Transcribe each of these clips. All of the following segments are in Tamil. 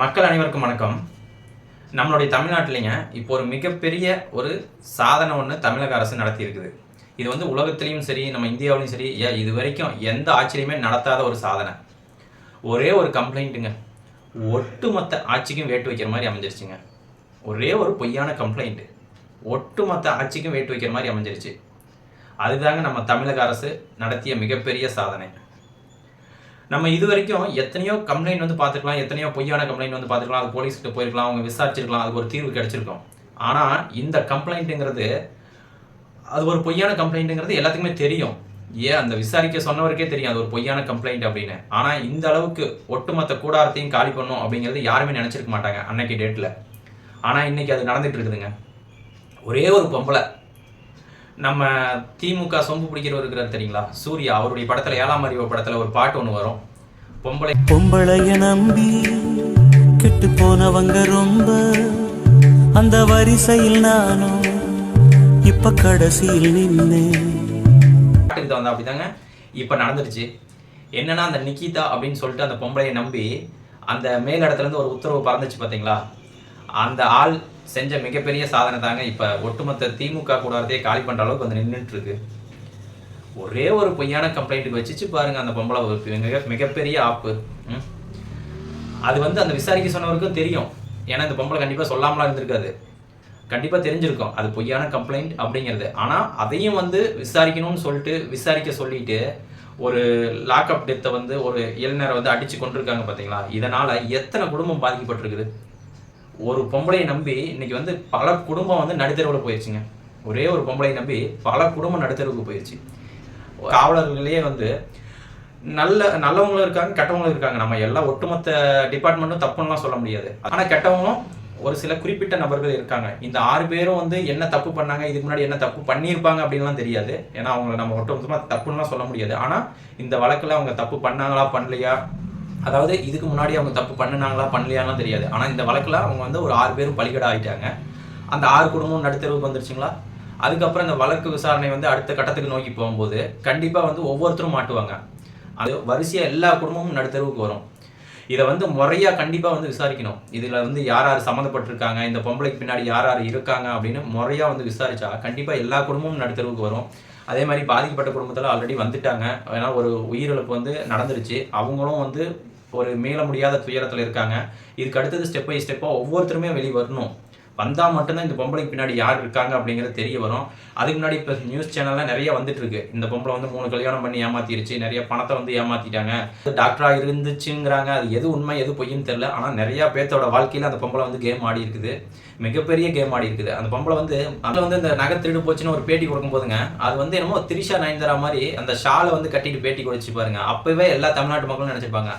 மக்கள் அனைவருக்கும் வணக்கம். நம்மளுடைய தமிழ்நாட்டிலைங்க இப்போ ஒரு மிகப்பெரிய ஒரு சாதனை ஒன்று தமிழக அரசு நடத்தியிருக்குது. இது வந்து உலகத்திலையும் சரி நம்ம இந்தியாவிலையும் சரி ஏ இது வரைக்கும் எந்த ஆட்சியிலையுமே நடத்தாத ஒரு சாதனை. ஒரே ஒரு கம்ப்ளைண்ட்டுங்க ஒட்டுமொத்த ஆட்சிக்கும் வேட்டு வைக்கிற மாதிரி அமைஞ்சிருச்சுங்க. ஒரே ஒரு பொய்யான கம்ப்ளைண்ட் ஒட்டுமொத்த ஆட்சிக்கும் வேட்டு வைக்கிற மாதிரி அமைஞ்சிருச்சு. அதுதாங்க நம்ம தமிழக அரசு நடத்திய மிகப்பெரிய சாதனை. நம்ம இது வரைக்கும் எத்தனையோ கம்ப்ளைண்ட் வந்து பார்த்துக்கலாம் எத்தனையோ பொய்யான கம்ப்ளைண்ட் வந்து பார்த்துருக்கலாம் அது போலீஸ்கிட்ட போயிருக்கலாம் அவங்க விசாரிச்சிருக்கலாம் அதுக்கு ஒரு தீர்வு கிடைச்சிருக்கும். ஆனால் இந்த கம்ப்ளைண்ட்டுங்கிறது அது ஒரு பொய்யான கம்ப்ளைண்ட்டுங்கிறது எல்லாத்துக்குமே தெரியும். ஏன்? அந்த விசாரிக்க சொன்னவருக்கே தெரியும் அது ஒரு பொய்யான கம்ப்ளைண்ட் அப்படின்னு. ஆனால் இந்த அளவுக்கு ஒட்டுமொத்த கூடாரத்தையும் காலி பண்ணும் அப்படிங்கிறது யாருமே நினச்சிருக்க மாட்டாங்க அன்னைக்கு டேட்டில் ஆனால் இன்னைக்கு அது நடந்துட்டு இருக்குதுங்க. ஒரே ஒரு பொம்பளை நம்ம திமுக சொம்பு பிடிக்கிறவர் இருக்கிறார் தெரியுங்களா? சூர்யா அவருடைய படத்துல ஏழாம் அறிவு படத்துல ஒரு பாட்டு ஒன்று வரும். பொம்பளை பொம்பளைய நம்பி கெட்டு போனவங்க ரொம்ப அந்த வரிசையில் நானும் இப்ப கடைசியில் நின்னேன். பாட்டுக்கு தகுந்த அப்படிதாங்க. இப்போ நடந்துருச்சு என்னன்னா அந்த நிக்கிதா அப்படின்னு சொல்லிட்டு அந்த பொம்பளையை நம்பி அந்த மேல் இடத்துல இருந்து ஒரு உத்தரவு பறந்துச்சு பார்த்தீங்களா அந்த ஆள் செஞ்ச மிகப்பெரிய சாதனை தாங்க. இப்போ ஒட்டுமொத்த திமுக கூடாரத்தையே காலி பண்ணுற அளவுக்கு வந்து நின்றுட்டு இருக்கு ஒரே ஒரு பொய்யான கம்ப்ளைண்ட்டுக்கு வச்சுச்சு பாருங்க அந்த பொம்பளை மிக மிகப்பெரிய ஆப்பு. ம். அது வந்து அந்த விசாரிக்க சொன்னவருக்கும் தெரியும். ஏன்னா இந்த பொம்பளை கண்டிப்பாக சொல்லாமலாம் இருந்திருக்காது. கண்டிப்பாக தெரிஞ்சிருக்கும். அது பொய்யான கம்ப்ளைண்ட் அப்படிங்கிறது. ஆனால் அதையும் வந்து விசாரிக்கணும்னு சொல்லிட்டு விசாரிக்க சொல்லிட்டு ஒரு லாக்அப் டெத்தை வந்து ஒரு இளைஞரை வந்து அடித்து கொண்டிருக்காங்க பார்த்தீங்களா இதனால் எத்தனை குடும்பம் பாதிக்கப்பட்டிருக்குது? ஒரு பொம்பளையை நம்பி இன்னைக்கு வந்து பல குடும்பம் வந்து நடுத்தருவில் போயிடுச்சுங்க ஒரே ஒரு பொம்பளையை நம்பி பல குடும்பம் நடுத்தரவுக்கு போயிடுச்சு காவலர்களே வந்து நல்ல நல்லவங்களும் இருக்காங்க கெட்டவங்களும் இருக்காங்க. நம்ம எல்லா ஒட்டுமொத்த டிபார்ட்மெண்ட்டும் தப்புன்னுலாம் சொல்ல முடியாது. ஆனால் கெட்டவங்களும் ஒரு சில குறிப்பிட்ட நபர்கள் இருக்காங்க. இந்த ஆறு பேரும் வந்து என்ன தப்பு பண்ணாங்க இதுக்கு முன்னாடி என்ன தப்பு பண்ணியிருப்பாங்க அப்படின்லாம் தெரியாது. ஏன்னா அவங்கள நம்ம ஒட்டுமொத்தமாக தப்புன்னுலாம் சொல்ல முடியாது. ஆனால் இந்த வழக்கில் அவங்க தப்பு பண்ணாங்களா பண்ணலையா அதாவது இதுக்கு முன்னாடி அவங்க தப்பு பண்ணுனாங்களா பண்ணலையாலாம் தெரியாது. ஆனால் இந்த வழக்கில் அவங்க வந்து ஒரு ஆறு பேரும் பலிகடா ஆயிட்டாங்க அந்த ஆறு குடும்பம் நடுத்தருவுக்கு வந்துருச்சுங்களா? அதுக்கப்புறம் இந்த வழக்கு விசாரணை வந்து அடுத்த கட்டத்துக்கு நோக்கி போகும்போது கண்டிப்பாக வந்து ஒவ்வொருத்தரும் மாட்டுவாங்க. அது வரிசையாக எல்லா குடும்பமும் நடுத்தருவுக்கு வரும். இதை வந்து முறையாக கண்டிப்பாக வந்து விசாரிக்கணும். இதில் வந்து யார் யார் சம்மந்தப்பட்டிருக்காங்க இந்த பொம்பளைக்கு பின்னாடி யார் யார் இருக்காங்க அப்படின்னு முறையாக வந்து விசாரிச்சா கண்டிப்பாக எல்லா குடும்பமும் நடுத்தருவுக்கு வரும். அதே மாதிரி பாதிக்கப்பட்ட குடும்பத்தில் ஆல்ரெடி வந்துட்டாங்க. ஏன்னா ஒரு உயிரிழப்பு வந்து நடந்துருச்சு. அவங்களும் வந்து ஒரு மீள முடியாத துயரத்தில் இருக்காங்க. இதுக்கு அடுத்தது ஸ்டெப் பை ஸ்டெப்பாக ஒவ்வொருத்தருமே வெளியே வரணும். வந்தால் மட்டும்தான் இந்த பொம்பளைக்கு பின்னாடி யார் இருக்காங்க அப்படிங்கிறது தெரிய வரும். அதுக்கு முன்னாடி இப்போ நியூஸ் சேனல்லாம் நிறைய வந்துட்டு இருக்கு. இந்த பொம்பளை வந்து மூணு கல்யாணம் பண்ணி ஏமாத்திருச்சு. நிறைய பணத்தை வந்து ஏமாத்திட்டாங்க. டாக்டராக இருந்துச்சுங்கிறாங்க. அது எது உண்மை எது பொய்ன்னு தெரியல. ஆனால் நிறையா பேர்த்தோட வாழ்க்கையில் அந்த பொம்பளை வந்து கேம் ஆடி இருக்குது. மிகப்பெரிய கேம் ஆடி இருக்குது. அந்த பொம்பளை வந்து அதில் வந்து இந்த நகை திருடு போச்சுன்னு ஒரு பேட்டி கொடுக்கும் போதுங்க அது வந்து என்னமோ திரிஷா நயன்தாரா மாதிரி அந்த ஷாலை வந்து கட்டிட்டு பேட்டி கொடுத்து பாருங்க. அப்பவே எல்லா தமிழ்நாட்டு மக்களும் நினைச்சிருப்பாங்க.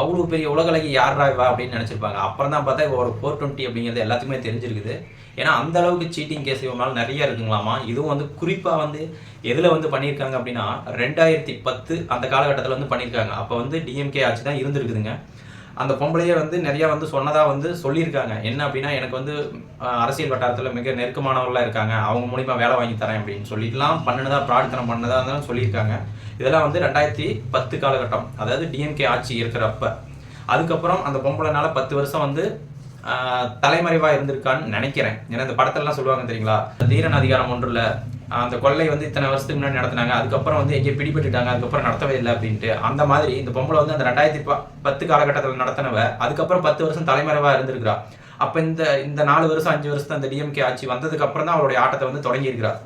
அவ்வளோ பெரிய உலகலகி யாரா இவா அப்படின்னு நினச்சிருப்பாங்க. அப்புறம் தான் பார்த்தா இவ ஒரு ஃபோர் டுவெண்ட்டி அப்படிங்கிறது எல்லாத்துக்குமே தெரிஞ்சிருக்குது. ஏன்னா அந்த அளவுக்கு சீட்டிங் கேஸ் இவங்க நிறைய இருக்குங்களாமா? இதுவும் வந்து குறிப்பாக வந்து எதில் வந்து பண்ணியிருக்காங்க அப்படின்னா ரெண்டாயிரத்தி பத்து அந்த காலகட்டத்தில் வந்து பண்ணியிருக்காங்க. அப்போ வந்து டிஎம்கே ஆட்சி தான் இருந்திருக்குதுங்க. அந்த பொம்பளையே வந்து நிறையா வந்து சொன்னதாக வந்து சொல்லியிருக்காங்க. என்ன அப்படின்னா எனக்கு வந்து அரசியல் வட்டாரத்தில் மிக நெருக்கமானவர்களாக இருக்காங்க. அவங்க மூலிமா வேலை வாங்கி தரேன் அப்படின்னு சொல்லிட்டுலாம் பண்ணதா பிரார்த்தனை பண்ணதாக இருந்தாலும் சொல்லியிருக்காங்க. இதெல்லாம் வந்து ரெண்டாயிரத்தி பத்து காலகட்டம் அதாவது டிஎம்கே ஆட்சி இருக்கிறப்ப. அதுக்கப்புறம் அந்த பொம்பளைனால பத்து வருஷம் வந்து தலைமறைவாக இருந்திருக்கான்னு நினைக்கிறேன். ஏன்னா இந்த படத்திலலாம் சொல்லுவாங்க தெரியுங்களா? தீரன் அதிகாரம் ஒன்றும் இல்லை அந்த கொள்ளை வந்து இத்தனை வருஷத்துக்கு முன்னாடி நடத்தினாங்க. அதுக்கப்புறம் வந்து எங்கேயும் பிடிபட்டுட்டாங்க. அதுக்கப்புறம் நடத்தவே இல்லை அப்படின்ட்டு. அந்த மாதிரி இந்த பொம்பளை வந்து அந்த ரெண்டாயிரத்தி ப- பத்து காலகட்டத்தில் நடத்தினவ அதுக்கப்புறம் பத்து வருஷம் தலைமறைவா இருந்திருக்கிறா. அப்ப இந்த இந்த நாலு வருஷம் அஞ்சு வருஷம் அந்த டிஎம்கே ஆட்சி வந்ததுக்கு அப்புறம் தான் அவருடைய ஆட்டத்தை வந்து தொடங்கியிருக்கிறார்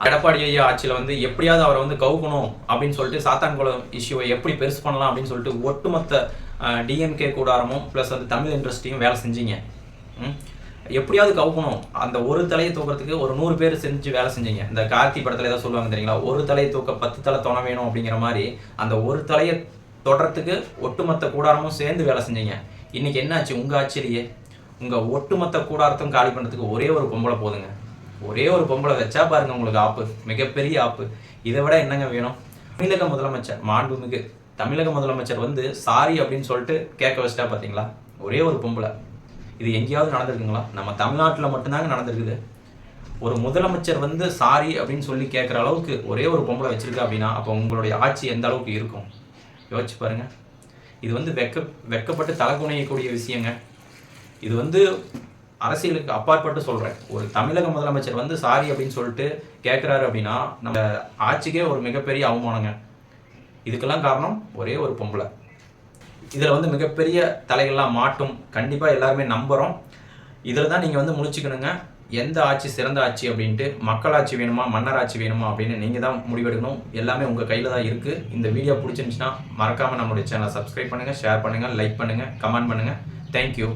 எடப்பாடி ஐயா ஆட்சியில் வந்து எப்படியாவது அவரை வந்து கவுக்கணும் அப்படின்னு சொல்லிட்டு சாத்தான்குளம் இஷ்யூவை எப்படி பெருசு பண்ணலாம் அப்படின்னு சொல்லிட்டு ஒட்டுமொத்த டிஎம்கே கூடாரமும் ப்ளஸ் வந்து தமிழ் இண்டஸ்ட்ரியும் வேலை செஞ்சீங்க. எப்படியாவது கவுக்கணும். அந்த ஒரு தலையை தூக்கிறதுக்கு ஒரு நூறு பேர் செஞ்சு வேலை செஞ்சீங்க. இந்த கார்த்தி படத்தில் ஏதாவது சொல்லுவாங்க தெரியுங்களா? ஒரு தலையை தூக்க பத்து தலை துணை வேணும் அப்படிங்கிற மாதிரி அந்த ஒரு தலையை தொடரத்துக்கு ஒட்டுமொத்த கூடாரமும் சேர்ந்து வேலை செஞ்சீங்க. இன்னைக்கு என்னாச்சு? உங்கள் ஆச்சரியே. உங்கள் ஒட்டுமொத்த கூடாரத்தையும் காலி பண்ணுறதுக்கு ஒரே ஒரு பொம்பளை போதுங்க. ஒரே ஒரு பொம்பளை வச்சா பாருங்க உங்களுக்கு ஆப்பு. மிகப்பெரிய ஆப்பு. இதை விட என்னங்க வேணும்? தமிழக முதலமைச்சர் மாண்புமிகு தமிழக முதலமைச்சர் வந்து சாரி அப்படின்னு சொல்லிட்டு கேட்க வச்சிட்டா பார்த்தீங்களா ஒரே ஒரு பொம்பளை. இது எங்கேயாவது நடந்திருக்குங்களா? நம்ம தமிழ்நாட்டில் மட்டும்தாங்க நடந்திருக்குது. ஒரு முதலமைச்சர் வந்து சாரி அப்படின்னு சொல்லி கேட்குற அளவுக்கு ஒரே ஒரு பொம்பளை வச்சுருக்கா அப்படின்னா அப்போ உங்களுடைய ஆட்சி எந்த அளவுக்கு இருக்கும்? யோசிச்சு பாருங்க. இது வந்து வெக்க வெக்கப்பட்டு தலை குணையக்கூடிய விஷயங்க. இது வந்து அரசியலுக்கு அப்பாற்பட்டு சொல்கிறேன் ஒரு தமிழக முதலமைச்சர் வந்து சாரி அப்படின்னு சொல்லிட்டு கேட்குறாரு அப்படின்னா நம்ம ஆட்சிக்கே ஒரு மிகப்பெரிய அவமானங்க. இதுக்கெல்லாம் காரணம் ஒரே ஒரு பொம்பளை. இதில் வந்து மிகப்பெரிய தலைகள்லாம் மாட்டும். கண்டிப்பாக எல்லாருமே நம்புகிறோம் இதில் தான் நீங்கள் வந்து முடிச்சுக்கணுங்க எந்த ஆட்சி சிறந்த ஆட்சி அப்படின்ட்டு மக்களாட்சி வேணுமா மன்னராட்சி வேணுமா அப்படின்னு நீங்கள் தான் முடிவெடுக்கணும். எல்லாமே உங்கள் கையில் தான் இருக்குது இந்த வீடியோ பிடிச்சிருந்துச்சுன்னா மறக்காமல் நம்மளுடைய சேனலை சப்ஸ்கிரைப் பண்ணுங்கள் ஷேர் பண்ணுங்கள் லைக் பண்ணுங்கள் கமெண்ட் பண்ணுங்கள் தேங்க்யூ